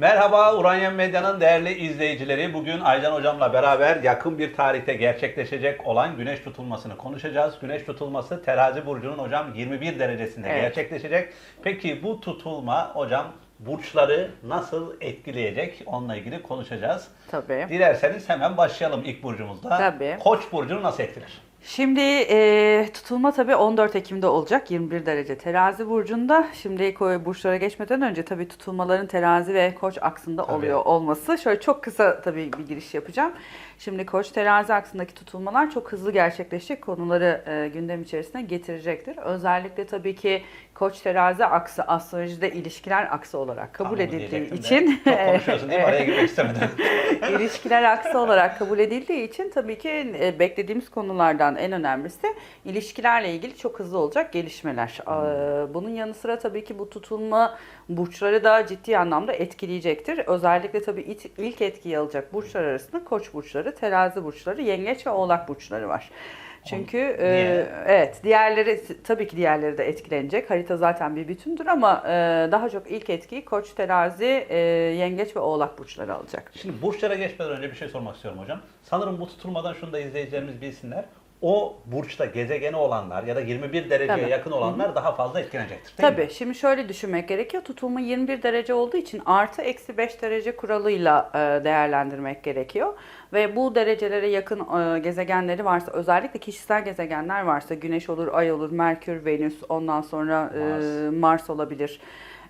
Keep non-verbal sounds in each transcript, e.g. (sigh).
Merhaba Uranyem Medya'nın değerli izleyicileri. Bugün Aycan Hocam'la beraber yakın bir tarihte gerçekleşecek olan güneş tutulmasını konuşacağız. Güneş tutulması terazi burcunun hocam 21 derecesinde Evet. gerçekleşecek. Peki bu tutulma hocam burçları nasıl etkileyecek? Onunla ilgili konuşacağız. Tabii. Dilerseniz hemen başlayalım ilk burcumuzda. Tabii. Koç burcunu nasıl etkiler? Şimdi e, tutulma tabii 14 Ekim'de olacak 21 derece terazi burcunda. Şimdi burçlara geçmeden önce tabii tutulmaların terazi ve koç aksında Tabii. oluyor olması. Şöyle çok kısa tabii bir giriş yapacağım. Şimdi koç terazi aksındaki tutulmalar çok hızlı gerçekleşecek konuları e, gündem içerisine getirecektir. Özellikle tabii ki koç terazi aksı astrolojide ilişkiler aksı olarak kabul Tam edildiği de. için Çok konuşuyorsun değil mi? Araya girmek (laughs) istemedim. (laughs) İlişkiler aksı olarak kabul edildiği için tabii ki e, beklediğimiz konulardan en önemlisi ilişkilerle ilgili çok hızlı olacak gelişmeler. Ee, Bunun yanı sıra tabii ki bu tutulma burçları da ciddi anlamda etkileyecektir. Özellikle tabii ilk etkiyi alacak burçlar arasında koç burçları, terazi burçları, yengeç ve oğlak burçları var. Çünkü e, evet diğerleri tabii ki diğerleri de etkilenecek. Harita zaten bir bütündür ama e, daha çok ilk etkiyi koç, terazi, e, yengeç ve oğlak burçları alacak. Şimdi burçlara geçmeden önce bir şey sormak istiyorum hocam. Sanırım bu tutulmadan şunu da izleyicilerimiz bilsinler. O burçta gezegeni olanlar ya da 21 dereceye Tabii. yakın olanlar daha fazla etkilenecektir değil Tabii. mi? Şimdi şöyle düşünmek gerekiyor. Tutulma 21 derece olduğu için artı eksi 5 derece kuralıyla e, değerlendirmek gerekiyor. Ve bu derecelere yakın e, gezegenleri varsa özellikle kişisel gezegenler varsa güneş olur, ay olur, merkür, venüs ondan sonra e, Mars. Mars olabilir.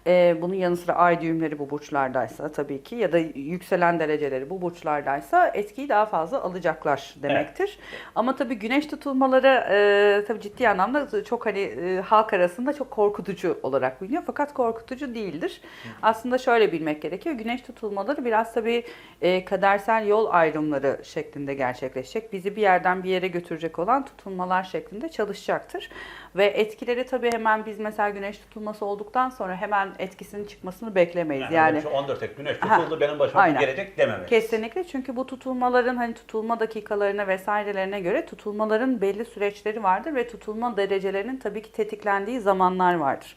E, bunun yanı sıra ay düğümleri bu burçlardaysa tabii ki ya da yükselen dereceleri bu burçlardaysa etkiyi daha fazla alacaklar demektir. Ama tabii güneş tutulmaları e, tabii ciddi anlamda çok hani e, halk arasında çok korkutucu olarak biliniyor fakat korkutucu değildir. Aslında şöyle bilmek gerekiyor. Güneş tutulmaları biraz tabii e, kadersel yol ayrımları şeklinde gerçekleşecek. Bizi bir yerden bir yere götürecek olan tutulmalar şeklinde çalışacaktır. Ve etkileri tabii hemen biz mesela güneş tutulması olduktan sonra hemen etkisinin çıkmasını beklemeyiz. Yani, Yani, öyle bir şey 14 güneş Ha, tutuldu benim başıma aynen. gelecek dememek. Kesinlikle çünkü bu tutulmaların hani tutulma dakikalarına vesairelerine göre tutulmaların belli süreçleri vardır ve tutulma derecelerinin tabii ki tetiklendiği zamanlar vardır.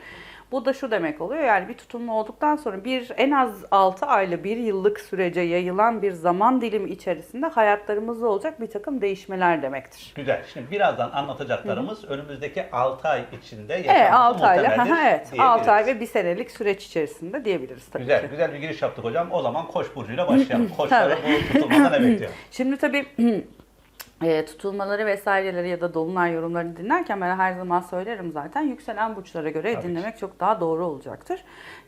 Bu da şu demek oluyor yani bir tutulma olduktan sonra bir en az 6 aylı bir yıllık sürece yayılan bir zaman dilimi içerisinde hayatlarımızda olacak bir takım değişmeler demektir. Güzel. Şimdi birazdan anlatacaklarımız önümüzdeki 6 ay içinde Evet yaşanması 6 ayla evet 6 diyebiliriz. ay ve bir senelik süreç içerisinde diyebiliriz tabii Güzel, ki. güzel bir giriş yaptık hocam. O zaman Koç burcuyla başlayalım. (laughs) Koçları bu tutulmada ne bekliyor? Şimdi tabii (clears throat) e, tutulmaları vesaireleri ya da dolunay yorumlarını dinlerken ben her zaman söylerim zaten yükselen burçlara göre Tabii dinlemek çok daha doğru olacaktır.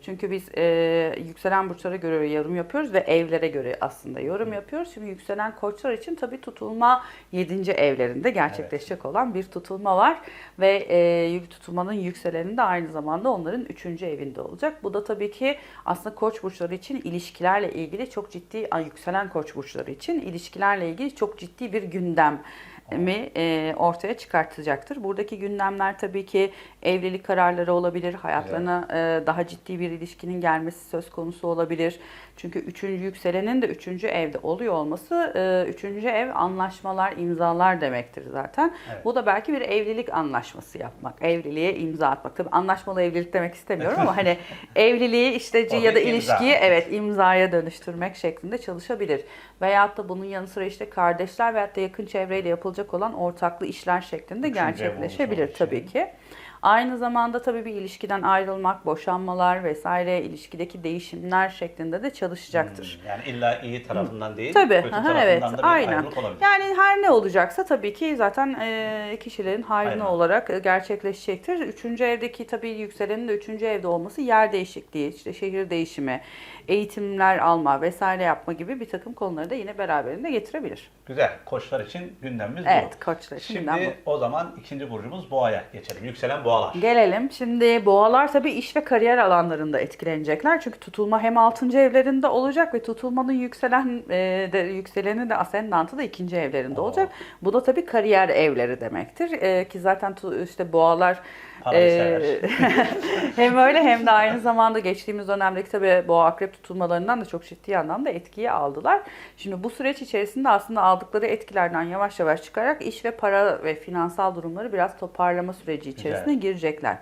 Çünkü biz e, yükselen burçlara göre yorum yapıyoruz ve evlere göre aslında yorum yapıyoruz. Şimdi yükselen koçlar için tabii tutulma 7. evlerinde gerçekleşecek olan bir tutulma var ve e, tutulmanın yükseleni de aynı zamanda onların 3. evinde olacak. Bu da tabii ki aslında koç burçları için ilişkilerle ilgili çok ciddi yükselen koç burçları için ilişkilerle ilgili çok ciddi bir gündem mi e, ortaya çıkartacaktır. Buradaki gündemler tabii ki evlilik kararları olabilir, hayatlarına e, daha ciddi bir ilişkinin gelmesi söz konusu olabilir. Çünkü üçüncü yükselenin de üçüncü evde oluyor olması e, üçüncü ev anlaşmalar, imzalar demektir zaten. Evet. Bu da belki bir evlilik anlaşması yapmak, evliliğe imza atmak. Tabii anlaşmalı evlilik demek istemiyorum ama hani (laughs) evliliği işte ya da Oradaki imza. ilişkiyi evet imzaya dönüştürmek şeklinde çalışabilir. Veyahut da bunun yanı sıra işte kardeşler veyahut da yakın çevreyle yapılacak olan ortaklı işler şeklinde Üçüncü gerçekleşebilir tabii olmuş ki. Aynı zamanda tabii bir ilişkiden ayrılmak, boşanmalar vesaire ilişkideki değişimler şeklinde de çalışacaktır. Hmm, Yani illa iyi tarafından değil, Tabii, kötü aha, tarafından evet, da bir aynen. ayrılık olabilir. Yani her ne olacaksa tabii ki zaten e, kişilerin hayrına Aynen. olarak e, gerçekleşecektir. Üçüncü evdeki tabii yükselenin de üçüncü evde olması yer değişikliği, işte şehir değişimi, eğitimler alma vesaire yapma gibi bir takım konuları da yine beraberinde getirebilir. Güzel. Koçlar için gündemimiz Evet, bu. koçlar için Şimdi gündem o zaman ikinci burcumuz boğaya geçelim. Yükselen boğalar. Gelelim. Şimdi boğalar tabii iş ve kariyer alanlarında etkilenecekler. Çünkü tutulma hem 6. evlerinde olacak ve tutulmanın yükselen e, de, yükseleni de ascendantı da ikinci evlerinde Oo. olacak. Bu da tabii kariyer evleri demektir. E, ki zaten tu- işte boğalar e, sever. (laughs) hem öyle hem de aynı zamanda geçtiğimiz dönemdeki tabii boğa akrep tutulmalarından da çok ciddi anlamda etkiyi aldılar. Şimdi bu süreç içerisinde aslında aldıkları etkilerden yavaş yavaş çıkarak iş ve para ve finansal durumları biraz toparlama süreci içerisine. Girecekler.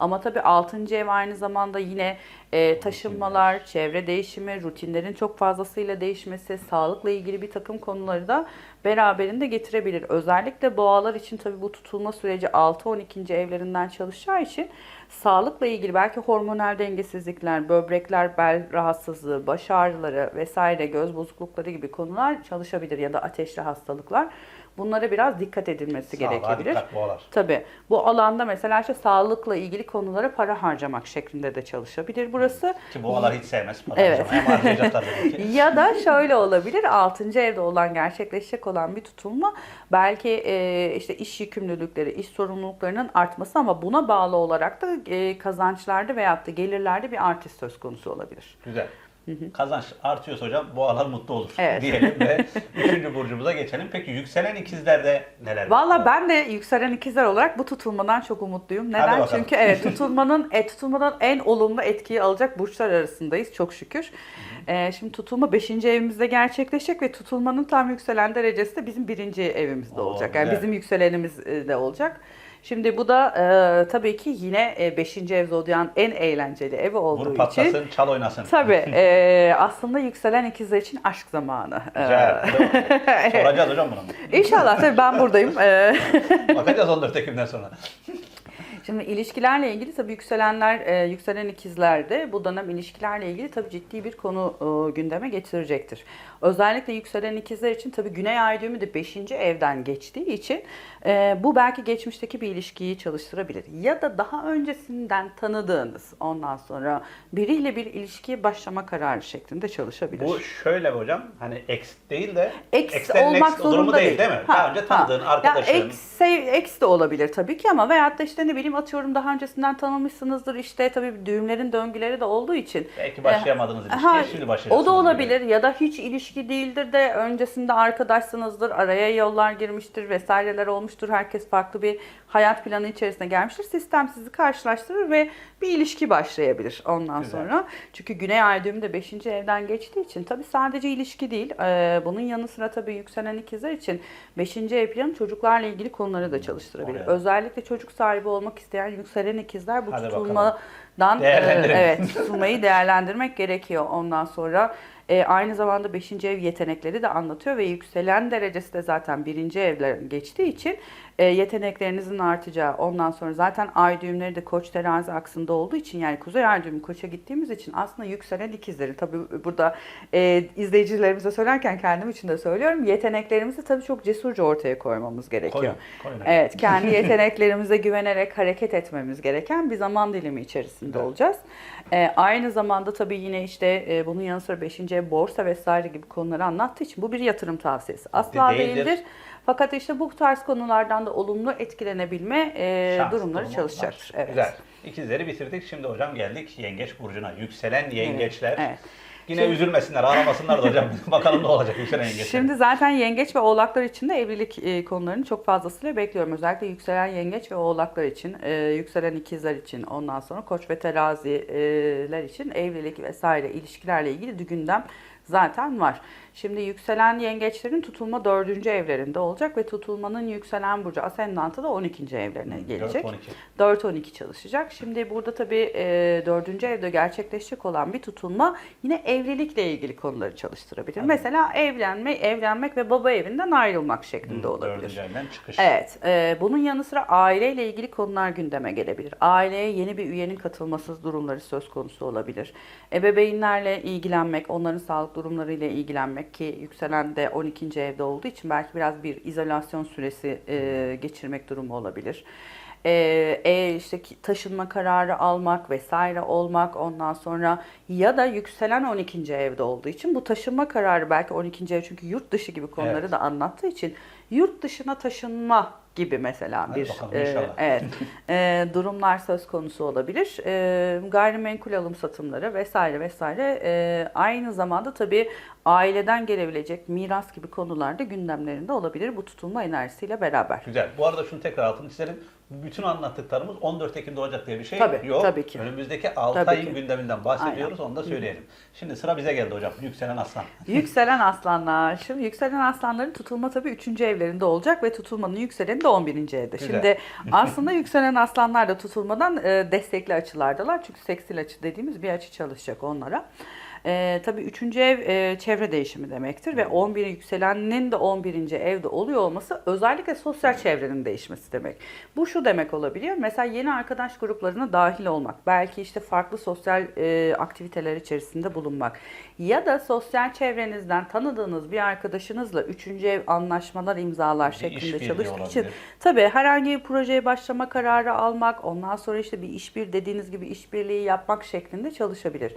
Ama tabii 6. ev aynı zamanda yine e, taşınmalar, çevre değişimi, rutinlerin çok fazlasıyla değişmesi, sağlıkla ilgili bir takım konuları da beraberinde getirebilir. Özellikle boğalar için tabii bu tutulma süreci 6-12. evlerinden çalışacağı için sağlıkla ilgili belki hormonal dengesizlikler, böbrekler, bel rahatsızlığı, baş ağrıları vesaire, göz bozuklukları gibi konular çalışabilir ya da ateşli hastalıklar. Bunlara biraz dikkat edilmesi Sağlığa gerekebilir. dikkat boğalar. Tabii. Bu alanda mesela işte sağlıkla ilgili konulara para harcamak şeklinde de çalışabilir burası. Ki boğalar hiç sevmez para Evet. harcamayı ki. (laughs) ya da şöyle olabilir. 6. evde olan gerçekleşecek olan bir tutulma belki e, işte iş yükümlülükleri, iş sorumluluklarının artması ama buna bağlı olarak da e, kazançlarda veyahut da gelirlerde bir artış söz konusu olabilir. Güzel. Kazanç artıyorsa hocam boğalar mutlu olur Evet. diyelim ve (laughs) üçüncü burcumuza geçelim. Peki yükselen ikizlerde neler? Valla ben de yükselen ikizler olarak bu tutulmadan çok umutluyum. Neden? Çünkü evet (laughs) tutulmanın e, tutulmadan en olumlu etkiyi alacak burçlar arasındayız çok şükür. E, şimdi tutulma 5. evimizde gerçekleşecek ve tutulmanın tam yükselen derecesi de bizim birinci evimizde Oo, olacak. Yani güzel. bizim yükselenimiz e, de olacak. Şimdi bu da e, tabii ki yine 5. ev zodyan en eğlenceli evi olduğu Vur için. patlasın, çal oynasın. Tabii (laughs) e, aslında yükselen ikizler için aşk zamanı. E, Güzel. (laughs) Soracağız hocam bunu. İnşallah tabii ben buradayım. E, (laughs) Bakacağız 14 Ekim'den sonra. Şimdi ilişkilerle ilgili tabii yükselenler, e, yükselen ikizlerde bu dönem ilişkilerle ilgili tabii ciddi bir konu e, gündeme getirecektir. Özellikle yükselen ikizler için tabii güney ay düğümü de 5. evden geçtiği için e, bu belki geçmişteki bir ilişkiyi çalıştırabilir. Ya da daha öncesinden tanıdığınız ondan sonra biriyle bir ilişkiye başlama kararı şeklinde çalışabilir. Bu şöyle hocam? Hani ex değil de Ex olmak durumu zorunda değil değil. değil mi? Ha, Daha önce tanıdığın ha. arkadaşın. Ya ex, ex de olabilir tabii ki ama veyahut da işte ne bileyim atıyorum daha öncesinden tanımışsınızdır işte tabii düğümlerin döngüleri de olduğu için. Belki başlayamadığınız E, ilişkiye ha, şimdi başlayacaksınız. O da gibi. olabilir ya da hiç ilişki değildir de öncesinde arkadaşsınızdır, araya yollar girmiştir vesaireler olmuştur. Herkes farklı bir hayat planı içerisine gelmiştir. Sistem sizi karşılaştırır ve bir ilişki başlayabilir ondan Güzel. sonra. Çünkü Güney Ay düğümü de 5. evden geçtiği için tabii sadece ilişki değil. e, bunun yanı sıra tabii yükselen ikizler için 5. ev planı çocuklarla ilgili konuları da çalıştırabilir. Oraya. Özellikle çocuk sahibi olmak isteyen yükselen ikizler bu Hadi tutulmadan e, evet tutulmayı değerlendirmek gerekiyor ondan sonra. E, aynı zamanda 5. ev yetenekleri de anlatıyor ve yükselen derecesi de zaten 1. evlerin geçtiği için e, yeteneklerinizin artacağı ondan sonra zaten ay düğümleri de koç terazi aksında olduğu için yani kuzey ay düğümü koça gittiğimiz için aslında yükselen ikizlerin tabii burada e, izleyicilerimize söylerken kendim için de söylüyorum yeteneklerimizi tabii çok cesurca ortaya koymamız gerekiyor. Koyun, koyun. Evet, kendi (laughs) yeteneklerimize güvenerek hareket etmemiz gereken bir zaman dilimi içerisinde olacağız. Ee, aynı zamanda tabii yine işte e, bunun yanı sıra 5. ev borsa vesaire gibi konuları anlattığı için bu bir yatırım tavsiyesi. Asla De- değildir. değildir. Fakat işte bu tarz konulardan da olumlu etkilenebilme e, Şans durumları çalışacaktır. Evet. Güzel. İkizleri bitirdik. Şimdi hocam geldik Yengeç Burcu'na. Yükselen yengeçler. Evet. Yine Şimdi- üzülmesinler, ağlamasınlar da hocam. (laughs) Bakalım ne olacak yükselen yengeçler. Şimdi zaten yengeç ve oğlaklar için de evlilik e, konularını çok fazlasıyla bekliyorum. Özellikle yükselen yengeç ve oğlaklar için, e, yükselen ikizler için, ondan sonra koç ve teraziler için evlilik vesaire ilişkilerle ilgili de gündem zaten var. Şimdi yükselen yengeçlerin tutulma dördüncü evlerinde olacak ve tutulmanın yükselen burcu ascendantı da 12. evlerine gelecek. 4-12. 4-12 çalışacak. Şimdi burada tabii e, dördüncü evde gerçekleşecek olan bir tutulma yine evlilikle ilgili konuları çalıştırabilir. Tabii. Mesela evlenme, evlenmek ve baba evinden ayrılmak şeklinde Hı, olabilir. Dördüncü aydan çıkış. Evet, e, bunun yanı sıra aileyle ilgili konular gündeme gelebilir. Aileye yeni bir üyenin katılması durumları söz konusu olabilir. Ebeveynlerle ilgilenmek, onların sağlık durumlarıyla ilgilenmek ki yükselen de 12. evde olduğu için belki biraz bir izolasyon süresi e, geçirmek durumu olabilir. E, e, işte taşınma kararı almak vesaire olmak ondan sonra ya da yükselen 12. evde olduğu için bu taşınma kararı belki 12. ev çünkü yurt dışı gibi konuları Evet. da anlattığı için yurt dışına taşınma gibi mesela Hadi bir bakalım, e, evet (laughs) e, durumlar söz konusu olabilir. E, gayrimenkul alım satımları vesaire vesaire e, aynı zamanda tabii aileden gelebilecek miras gibi konularda gündemlerinde olabilir bu tutulma enerjisiyle beraber. Güzel. Bu arada şunu tekrar altını çizelim. Bütün anlattıklarımız 14 Ekim'de olacak diye bir şey Tabii, yok. tabii ki. Önümüzdeki 6 Tabii ayın ki. gündeminden bahsediyoruz. Onu da söyleyelim. Şimdi sıra bize geldi hocam. Yükselen aslan. (laughs) Yükselen aslanlar. Şimdi yükselen aslanların tutulma tabii 3. evlerinde olacak ve tutulmanın yükseleni de 11. evde. Güzel. Şimdi (laughs) aslında yükselen aslanlar da tutulmadan e, destekli açılardalar. Çünkü seksil açı dediğimiz bir açı çalışacak onlara. E, tabii 3. ev e, çevre değişimi demektir ve 11 yükselenin de 11. evde oluyor olması özellikle sosyal çevrenin değişmesi demek. Bu şu demek olabiliyor. Mesela yeni arkadaş gruplarına dahil olmak, belki işte farklı sosyal e, aktiviteler içerisinde bulunmak ya da sosyal çevrenizden tanıdığınız bir arkadaşınızla 3. ev anlaşmalar imzalar Bir şeklinde çalışmak için. Tabii herhangi bir projeye başlama kararı almak, ondan sonra işte bir işbir dediğiniz gibi işbirliği yapmak şeklinde çalışabilir.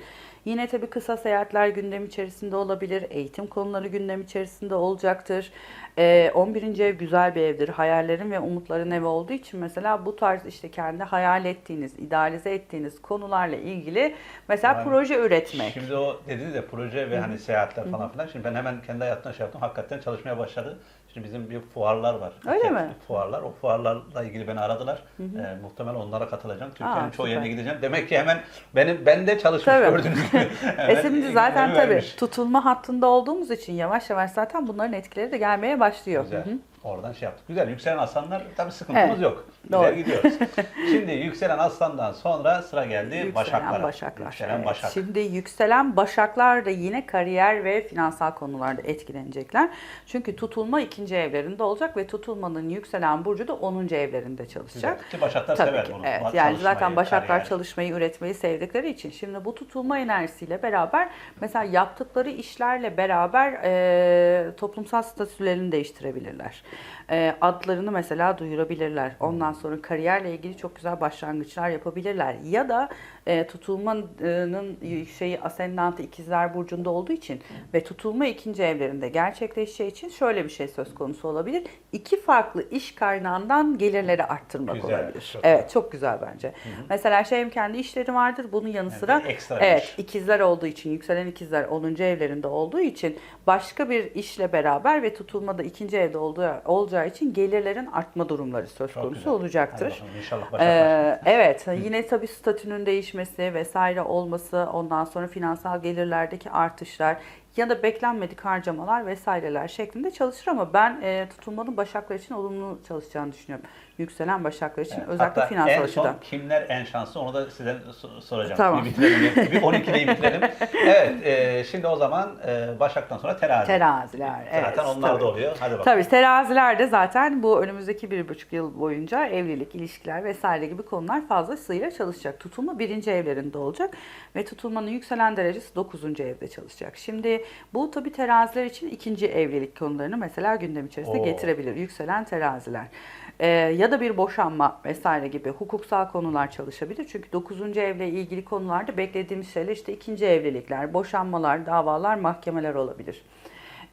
Yine tabii kısa seyahatler gündem içerisinde olabilir, eğitim konuları gündem içerisinde olacaktır. Ee, 11. ev güzel bir evdir. Hayallerin ve umutların evi olduğu için mesela bu tarz işte kendi hayal ettiğiniz, idealize ettiğiniz konularla ilgili mesela Yani proje üretmek. Şimdi o dediniz ya proje ve hani seyahatler falan filan. Şimdi ben hemen kendi hayatımdan şey yaptım. Hakikaten çalışmaya başladı. Şimdi bizim bir fuarlar var. Öyle Tek mi? Fuarlar. O fuarlarla ilgili beni aradılar. Ee, muhtemelen onlara katılacağım. Türkiye'nin çoğu yerine gideceğim. Demek ki hemen benim ben de çalışmış Tabii. gördüğünüz gibi. (laughs) (laughs) E şimdi zaten tabii vermiş. tutulma hattında olduğumuz için yavaş yavaş zaten bunların etkileri de gelmeye başlıyor. Güzel. Hı hı. Oradan şey yaptık. Güzel. Yükselen aslanlar tabii sıkıntımız Evet. yok. Doğru. gidiyoruz. Şimdi yükselen aslandan sonra sıra geldi Yükselen başaklara. başaklar. Yükselen Evet. başak. Şimdi yükselen başaklar da yine kariyer ve finansal konularda etkilenecekler. Çünkü tutulma ikinci evlerinde olacak ve tutulmanın yükselen burcu da 10. evlerinde çalışacak. Güzel. Ki başaklar Tabii sever ki. bunu. Evet. Yani zaten başaklar kariyer. çalışmayı, üretmeyi sevdikleri için şimdi bu tutulma enerjisiyle beraber mesela yaptıkları işlerle beraber e, toplumsal statülerini değiştirebilirler. E, adlarını mesela duyurabilirler. Ondan sonra kariyerle ilgili çok güzel başlangıçlar yapabilirler. Ya da e, tutulmanın şeyi ascendantı ikizler burcunda olduğu için ve tutulma ikinci evlerinde gerçekleşeceği için şöyle bir şey söz konusu olabilir. İki farklı iş kaynağından gelirleri arttırmak Güzel, olabilir. çok evet, çok güzel bence. Mesela şeyim kendi işleri vardır. Bunun yanı Yani sıra ekstra bir evet iş. ikizler olduğu için, yükselen ikizler 10. evlerinde olduğu için başka bir işle beraber ve tutulmada ikinci evde olduğu, olacağı için gelirlerin artma durumları söz Çok konusu güzel. Hadi olacaktır. bakalım, İnşallah başaklar. Ee, evet yine tabii statünün değişmesi vesaire olması ondan sonra finansal gelirlerdeki artışlar ya da beklenmedik harcamalar vesaireler şeklinde çalışır ama ben e, tutulmanın başaklar için olumlu çalışacağını düşünüyorum. Yükselen başaklar için Evet, özellikle hatta finansal en açıdan. son kimler en şanslı onu da size so- soracağım. Tamam. Bir bitirelim. Bir 12'deyi (laughs) bitirelim. evet e, şimdi o zaman e, başaktan sonra terazi. Teraziler. Evet, Zaten onlar tabii. da oluyor. Hadi bakalım. Tabii teraziler de zaten bu önümüzdeki bir buçuk yıl boyunca evlilik, ilişkiler vesaire gibi konular fazlasıyla çalışacak. Tutulma birinci evlerinde olacak ve tutulmanın yükselen derecesi dokuzuncu evde çalışacak. Şimdi bu tabii teraziler için ikinci evlilik konularını mesela gündem içerisine Oo. getirebilir. Yükselen teraziler. Ee, ya da bir boşanma vesaire gibi hukuksal konular çalışabilir. Çünkü 9. evle ilgili konularda beklediğimiz şeyler işte ikinci evlilikler, boşanmalar, davalar, mahkemeler olabilir.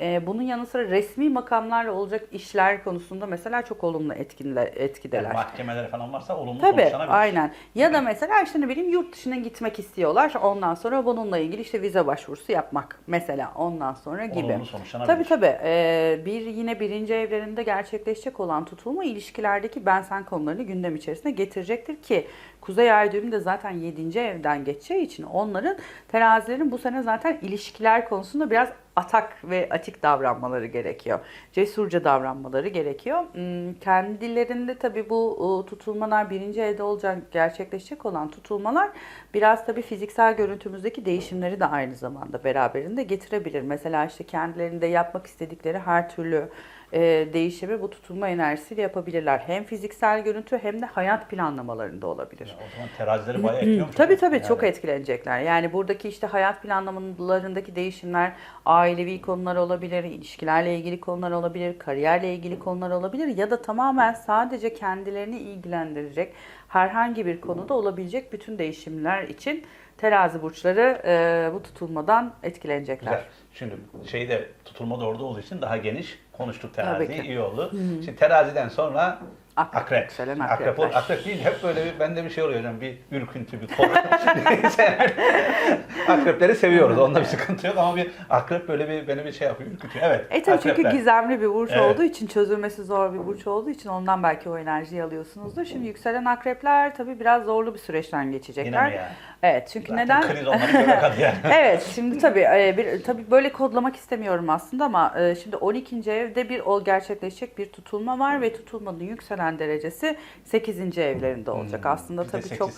Ee, bunun yanı sıra resmi makamlarla olacak işler konusunda mesela çok olumlu etkinler, etkideler. Yani mahkemeler falan varsa olumlu Tabii sonuçlanabilir. aynen. Ya da mesela işte ne bileyim yurt dışına gitmek istiyorlar. Ondan sonra bununla ilgili işte vize başvurusu yapmak mesela ondan sonra gibi. Olumlu sonuçlanabilir. Tabii tabii. Ee, bir yine birinci evlerinde gerçekleşecek olan tutulma ilişkilerdeki ben sen konularını gündem içerisine getirecektir ki Kuzey Ay düğümü de zaten 7. evden geçeceği için onların terazilerin bu sene zaten ilişkiler konusunda biraz atak ve atik davranmaları gerekiyor. Cesurca davranmaları gerekiyor. Hmm, Kendilerinde tabii bu e, tutulmalar birinci evde olacak, gerçekleşecek olan tutulmalar biraz tabii fiziksel görüntümüzdeki değişimleri de aynı zamanda beraberinde getirebilir. Mesela işte kendilerinde yapmak istedikleri her türlü e, değişimi bu tutulma enerjisiyle yapabilirler. Hem fiziksel görüntü hem de hayat planlamalarında olabilir. O zaman terazileri bayağı etkiliyormuş. Tabii tabii Yani çok etkilenecekler. Yani buradaki işte hayat planlamalarındaki değişimler ailevi konular olabilir, ilişkilerle ilgili konular olabilir, kariyerle ilgili konular olabilir ya da tamamen sadece kendilerini ilgilendirecek herhangi bir konuda olabilecek bütün değişimler için terazi burçları e, bu tutulmadan etkilenecekler. Güzel. Şimdi şeyi de tutulma da orada olduğu için daha geniş konuştuk teraziyi iyi oldu. Şimdi teraziden sonra Akrep, Akrep. yükselen Akrep, akrepler. ol- akrep değil. Hep böyle bir, bende bir şey oluyor hocam. Bir ürküntü, bir korku. Neyse. (laughs) Akrepleri seviyoruz. Onda bir sıkıntı yok ama bir akrep böyle bir beni bir şey yapıyor, ürkütüyor. Evet. E tabii çünkü akrepler. gizemli bir burç Evet. olduğu için, çözülmesi zor bir burç olduğu için ondan belki o enerjiyi alıyorsunuzdur. Şimdi yükselen akrepler tabii biraz zorlu bir süreçten Yine geçecekler. mi yani? Evet çünkü Zaten neden? kriz olmanın göbek adı yani. evet şimdi tabii e, bir, tabii böyle kodlamak istemiyorum aslında ama e, şimdi 12. evde bir o gerçekleşecek bir tutulma var ve tutulmanın yükselen derecesi 8. evlerinde olacak. Hmm, aslında tabii çok.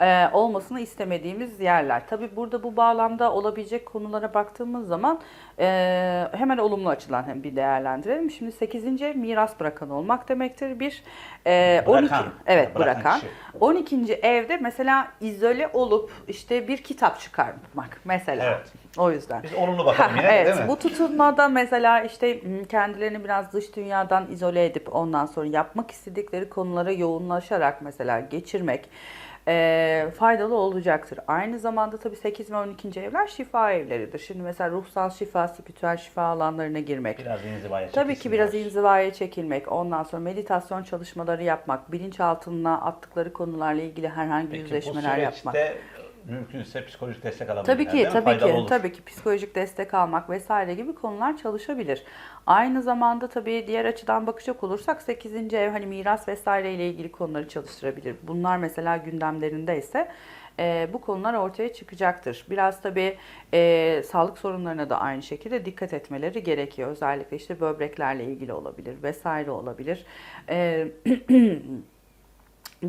E, olmasını istemediğimiz yerler. Tabii burada bu bağlamda olabilecek konulara baktığımız zaman e, hemen olumlu açıdan hem bir değerlendirelim. Şimdi 8. ev miras bırakan olmak demektir. Bir e, 12 Bırakan. evet Bırakan bırakan. kişi. 12. evde mesela izole olup işte bir kitap çıkarmak mesela. Evet. O yüzden. Biz olumlu bakalım yine evet, değil mi? bu tutulmada mesela işte m, kendilerini biraz dış dünyadan izole edip ondan sonra yapmak istedikleri konulara yoğunlaşarak mesela geçirmek e, faydalı olacaktır. Aynı zamanda tabii 8 ve 12. evler şifa evleridir. Şimdi mesela ruhsal şifa, spiritüel şifa alanlarına girmek. Biraz inzivaya Tabii ki biraz inzivaya çekilmek, ondan sonra meditasyon çalışmaları yapmak, bilinçaltına attıkları konularla ilgili herhangi Peki yüzleşmeler bu yapmak. Mümkünse psikolojik destek alabilirler Tabii ki, tabii Faydalı ki, olur. tabii ki psikolojik destek almak vesaire gibi konular çalışabilir. Aynı zamanda tabii diğer açıdan bakacak olursak 8. ev hani miras vesaire ile ilgili konuları çalıştırabilir. Bunlar mesela gündemlerinde ise e, bu konular ortaya çıkacaktır. Biraz tabii e, sağlık sorunlarına da aynı şekilde dikkat etmeleri gerekiyor. Özellikle işte böbreklerle ilgili olabilir vesaire olabilir. E, (clears throat)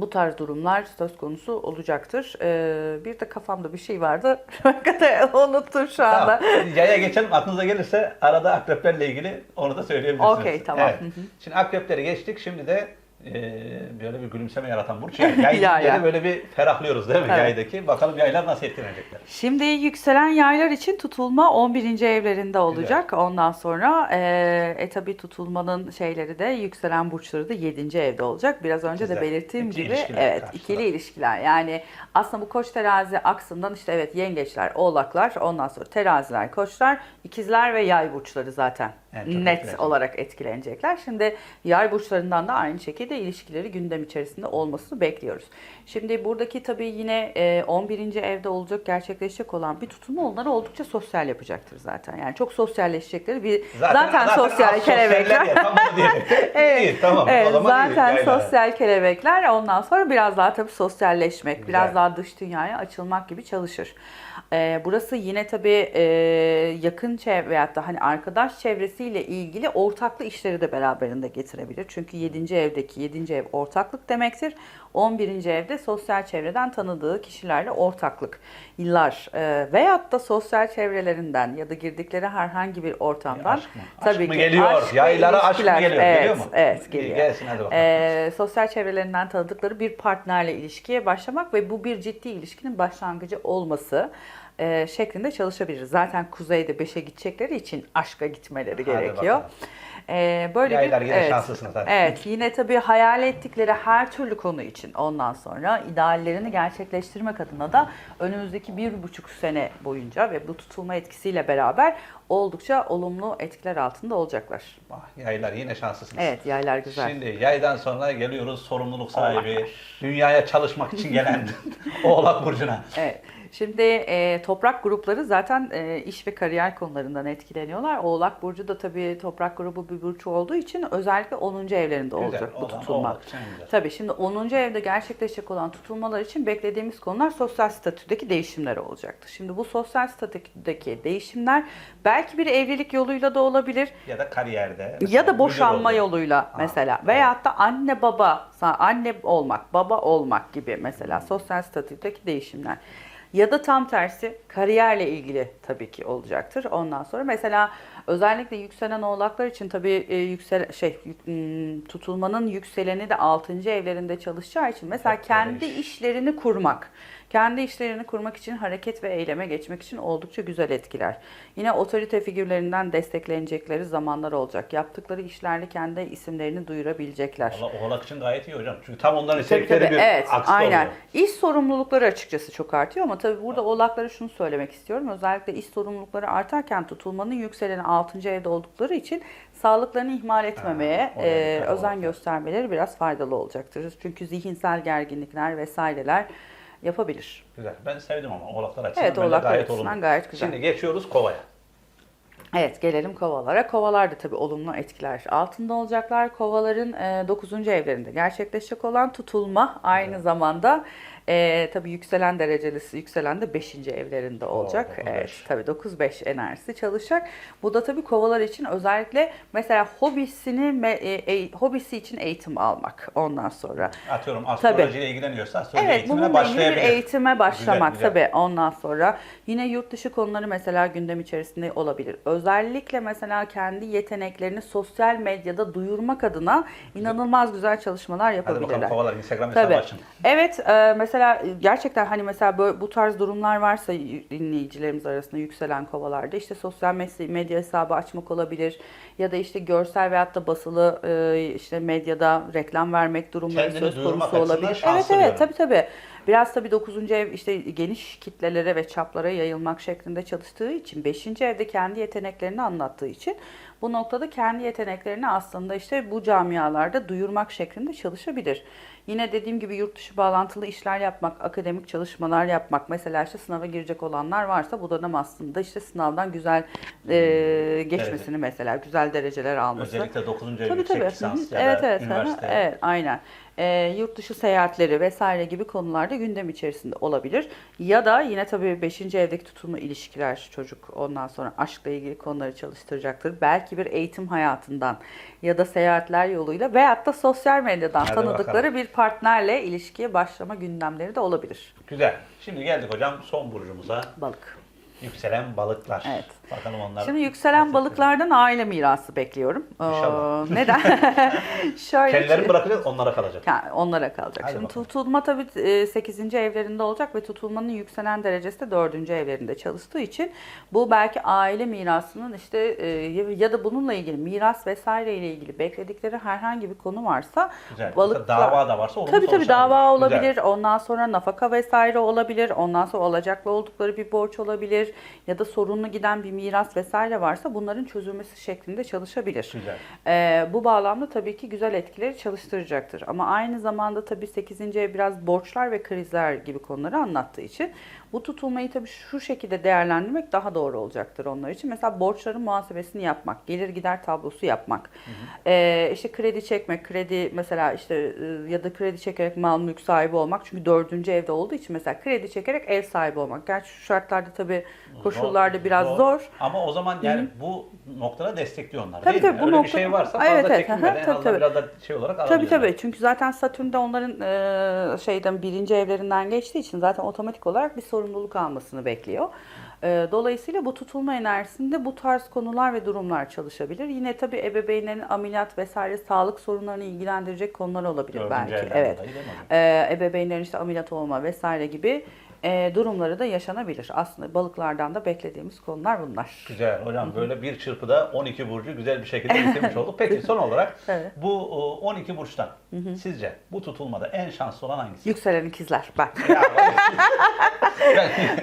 bu tarz durumlar söz konusu olacaktır. Ee, bir de kafamda bir şey vardı. (laughs) Unuttum şu anda. Tamam. Yaya geçelim. Aklınıza gelirse arada akreplerle ilgili onu da söyleyebilirsiniz. Okey, tamam. Evet. Şimdi akrepleri geçtik. Şimdi de e, böyle bir gülümseme yaratan burç. Yani (laughs) yay Ya, deyince ya. de böyle bir ferahlıyoruz değil mi Evet. yaydaki? Bakalım yaylar nasıl etkilenecekler. Şimdi yükselen yaylar için tutulma 11. evlerinde olacak. Ondan sonra e, e tabi tutulmanın şeyleri de yükselen burçları da 7. evde olacak. Biraz önce İkizler. de belirttiğim İki gibi ilişkiler evet karşıda. ikili ilişkiler. Yani aslında bu koç terazi aksından işte evet yengeçler, oğlaklar, ondan sonra teraziler, koçlar, ikizler ve yay burçları zaten En çok net etkilenecek. olarak etkilenecekler. Şimdi yay burçlarından da aynı şekilde ilişkileri gündem içerisinde olmasını bekliyoruz. Şimdi buradaki tabii yine e, 11. evde olacak gerçekleşecek olan bir tutulma onları oldukça sosyal yapacaktır zaten. Yani çok sosyalleşecekleri bir zaten, sosyal kelebekler. sosyaller ya, tam bunu diyecektim. Evet, İyi tamam. Evet, zaten yaylar. sosyal kelebekler ondan sonra biraz daha tabii sosyalleşmek, Güzel. biraz daha dış dünyaya açılmak gibi çalışır. Ee, burası yine tabii e, yakın çevre veyahut da hani arkadaş çevresiyle ilgili ortaklı işleri de beraberinde getirebilir. Çünkü 7. evdeki 7. ev ortaklık demektir. 11. evde sosyal çevreden tanıdığı kişilerle ortaklık. Yıllar e, veyahut da sosyal çevrelerinden ya da girdikleri herhangi bir ortamdan Aşk mı? Aşk mı ki geliyor? aşk ve Yaylara aşk mı ilişkiler. geliyor? Evet, Geliyor mu? Evet, İyi, geliyor. gelsin hadi bakalım. Ee, sosyal çevrelerinden tanıdıkları bir partnerle ilişkiye başlamak ve bu bir ciddi ilişkinin başlangıcı olması e, şeklinde çalışabilir. Zaten kuzeyde 5'e gidecekleri için aşka gitmeleri Hadi gerekiyor. bakalım. Ee, böyle Yaylar bir yine şanslısınız hadi. Evet, yine tabii hayal ettikleri her türlü konu için ondan sonra ideallerini gerçekleştirmek adına da önümüzdeki bir buçuk sene boyunca ve bu tutulma etkisiyle beraber oldukça olumlu etkiler altında olacaklar. Ah, Yaylar yine şanslısınız. Evet, yaylar güzel. Şimdi yaydan sonra geliyoruz sorumluluk sahibi, dünyaya çalışmak için gelen (laughs) Oğlak Burcu'na. Evet. Şimdi e, toprak grupları zaten e, iş ve kariyer konularından etkileniyorlar. Oğlak Burcu da tabii toprak grubu bir burç olduğu için özellikle 10. evlerinde olacak o bu tutulma. Oğlak güzel. Tabii şimdi 10. evde gerçekleşecek olan tutulmalar için beklediğimiz konular sosyal statüdeki değişimler olacaktır. Şimdi bu sosyal statüdeki değişimler belki bir evlilik yoluyla da olabilir Ya da kariyerde. ya da boşanma yoluyla mesela veyahut da anne baba anne olmak baba olmak gibi mesela sosyal statüdeki değişimler ya da tam tersi kariyerle ilgili tabii ki olacaktır. Ondan sonra mesela özellikle yükselen oğlaklar için tabii e, yüksel şey tutulmanın yükseleni de 6. evlerinde çalışacağı için mesela kendi iş. işlerini kurmak, kendi işlerini kurmak için hareket ve eyleme geçmek için oldukça güzel etkiler. Yine otorite figürlerinden desteklenecekleri zamanlar olacak. Yaptıkları işlerle kendi isimlerini duyurabilecekler. Valla Oğlak için gayet iyi hocam. Çünkü tam onların Tabii, tabii. bir evet, aksi aynen. oluyor. İş sorumlulukları açıkçası çok artıyor ama tabii burada oğlaklara şunu söylemek istiyorum. Özellikle iş sorumlulukları artarken tutulmanın yükseleni 6. evde oldukları için sağlıklarını ihmal etmemeye oraya e, özen göstermeleri biraz faydalı olacaktır. Çünkü zihinsel gerginlikler vesaireler yapabilir. Güzel. Ben sevdim ama Oğlaklar açısından Evet, Oğlaklar gayet açısından olumlu. gayet güzel. Şimdi geçiyoruz Kova'ya. Evet gelelim kovalara. Kovalar da tabii olumlu etkiler altında olacaklar. Kovaların 9. evlerinde gerçekleşecek olan tutulma aynı zamanda e, tabii yükselen derecelisi yükselen de 5. evlerinde olacak. 9-5. evet tabii 9-5 enerjisi çalışacak. Bu da tabii kovalar için özellikle mesela hobisini e, e, hobisi için eğitim almak ondan sonra. Atıyorum astrolojiyle ilgileniyorsa astroloji Evet, eğitimine başlayabilir. eğitime başlamak Güzel, tabii ondan sonra. Yine yurt dışı konuları mesela gündem içerisinde olabilir. Özellikle mesela kendi yeteneklerini sosyal medyada duyurmak adına inanılmaz güzel çalışmalar Hadi bakalım yapabilirler. Kovalar Instagram hesabı açın. Evet e, mesela gerçekten hani mesela böyle, bu tarz durumlar varsa dinleyicilerimiz arasında yükselen kovalarda işte sosyal medya hesabı açmak olabilir ya da işte görsel veyahut da basılı e, işte medyada reklam vermek durumları Kendini söz konusu olabilir. Evet evet tabii tabii. Biraz tabii 9. ev işte geniş kitlelere ve çaplara yayılmak şeklinde çalıştığı için 5. evde kendi yeteneklerini anlattığı için bu noktada kendi yeteneklerini aslında işte bu camialarda duyurmak şeklinde çalışabilir. Yine dediğim gibi yurt dışı bağlantılı işler yapmak, akademik çalışmalar yapmak. Mesela işte sınava girecek olanlar varsa bu dönem aslında işte sınavdan güzel e, geçmesini mesela güzel dereceler alması. Özellikle 9. ev Tabii yüksek tabii. lisans ya evet, da evet, üniversite. Evet, aynen. Ee, yurt dışı seyahatleri vesaire gibi konularda gündem içerisinde olabilir. Ya da yine tabii 5. evdeki tutulma ilişkiler çocuk ondan sonra aşkla ilgili konuları çalıştıracaktır. Belki bir eğitim hayatından ya da seyahatler yoluyla veyahut da sosyal medyadan Hadi tanıdıkları bakalım. bir partnerle ilişkiye başlama gündemleri de olabilir. Güzel. Şimdi geldik hocam son burcumuza. Balık. Yükselen balıklar. Evet. Bakalım onlar. Şimdi yükselen balıklardan aile mirası bekliyorum. Ee, neden? (laughs) Şöyle Kendilerini bırakacağız onlara kalacak. Yani onlara kalacak. Hadi Şimdi bakalım. tutulma tabii 8. evlerinde olacak ve tutulmanın yükselen derecesi de 4. evlerinde çalıştığı için bu belki aile mirasının işte e, ya da bununla ilgili miras vesaire ile ilgili bekledikleri herhangi bir konu varsa Güzel. balıklar dava da varsa Tabii tabii dava Güzel. olabilir. Ondan sonra nafaka vesaire olabilir. Ondan sonra alacaklı oldukları bir borç olabilir. Ya da sorunlu giden bir miras vesaire varsa bunların çözülmesi şeklinde çalışabilir. Güzel. Ee, bu bağlamda tabii ki güzel etkileri çalıştıracaktır. Ama aynı zamanda tabii 8. ev biraz borçlar ve krizler gibi konuları anlattığı için bu tutulmayı tabii şu şekilde değerlendirmek daha doğru olacaktır onlar için. Mesela borçların muhasebesini yapmak, gelir gider tablosu yapmak, ee, işte kredi çekmek, kredi mesela işte e, ya da kredi çekerek mal mülk sahibi olmak. Çünkü dördüncü evde olduğu için mesela kredi çekerek ev sahibi olmak. Gerçi şu şartlarda tabii koşullarda biraz zor. Ama o zaman yani bu noktada destekliyor onlar Tabii değil tabii, mi? bu Öyle bir nokta- şey varsa fazla Evet, evet, çekinmeden aha, en tabii, tabii. biraz da şey olarak Tabii alabilirler. tabii. Çünkü zaten Satürn de onların e, şeyden birinci evlerinden geçtiği için zaten otomatik olarak bir sorumluluk almasını bekliyor. E, dolayısıyla bu tutulma enerjisinde bu tarz konular ve durumlar çalışabilir. Yine tabii ebeveynlerin ameliyat vesaire sağlık sorunlarını ilgilendirecek konular olabilir Dördüncü belki. Evet. dolayı değil mi hocam? E, ebeveynlerin işte ameliyat olma vesaire gibi e, durumları da yaşanabilir. Aslında balıklardan da beklediğimiz konular bunlar. Güzel hocam böyle bir çırpıda 12 burcu güzel bir şekilde bitirmiş (laughs) olduk. Peki son olarak Evet. bu o, 12 burçtan sizce bu tutulmada en şanslı olan hangisi? Yükselen ikizler. Ben. Ya, (laughs)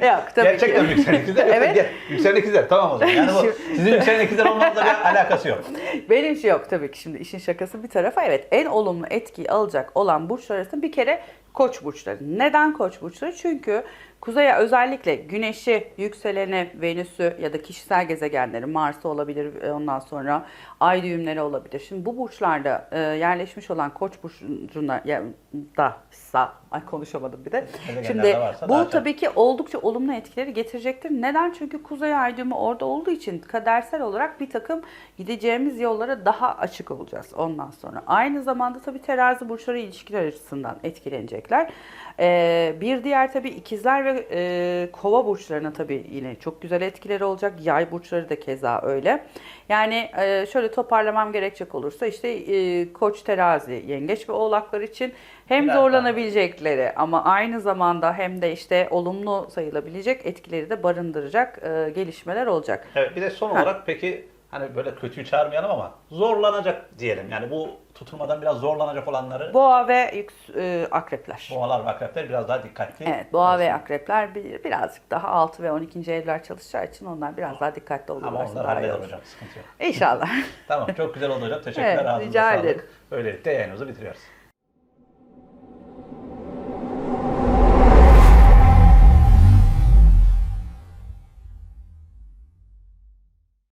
ben- Yok tabii Gerçekten ki. yükselen ikizler? Evet. Yükselen ikizler tamam o zaman. Yani bu sizin yükselen ikizler olmanızla bir alakası yok. Benim şey yok tabii ki şimdi işin şakası bir tarafa. Evet en olumlu etkiyi alacak olan burçlar arasında bir kere koç burçları. Neden koç burçları? Çünkü kuzeye özellikle güneşi, yükseleni, venüsü ya da kişisel gezegenleri, Mars'ı olabilir e, ondan sonra ay düğümleri olabilir. Şimdi bu burçlarda e, yerleşmiş olan koç burcuna ya, da sa ay konuşamadım bir de. Şimdi bu tabii ki oldukça olumlu etkileri getirecektir. Neden? Çünkü kuzey ay düğümü orada olduğu için kadersel olarak bir takım gideceğimiz yollara daha açık olacağız ondan sonra. Aynı zamanda tabii terazi burçları ilişkiler açısından etkilenecekler. Ee, bir diğer tabii ikizler ve e, kova burçlarına tabii yine çok güzel etkileri olacak. Yay burçları da keza öyle. Yani e, şöyle toparlamam gerekecek olursa işte e, koç, terazi, yengeç ve oğlaklar için hem Birer zorlanabilecekleri ama aynı zamanda hem de işte olumlu sayılabilecek etkileri de barındıracak e, gelişmeler olacak. Evet bir de son olarak peki hani böyle kötüyü çağırmayalım ama zorlanacak diyelim. Yani bu tutulmadan biraz zorlanacak olanları Boğa ve yüks- e, akrepler. boğalar ve akrepler biraz daha dikkatli. Evet, boğa ve akrepler bir, birazcık daha 6 ve 12. evler çalışacağı için onlar biraz daha dikkatli Ama olurlarsa onlar halleder hocam sıkıntı yok. İnşallah. tamam çok güzel oldu hocam. (laughs) Teşekkürler Evet, ağzınıza rica sağlık. ederim. Böylelikle yayınımızı bitiriyoruz.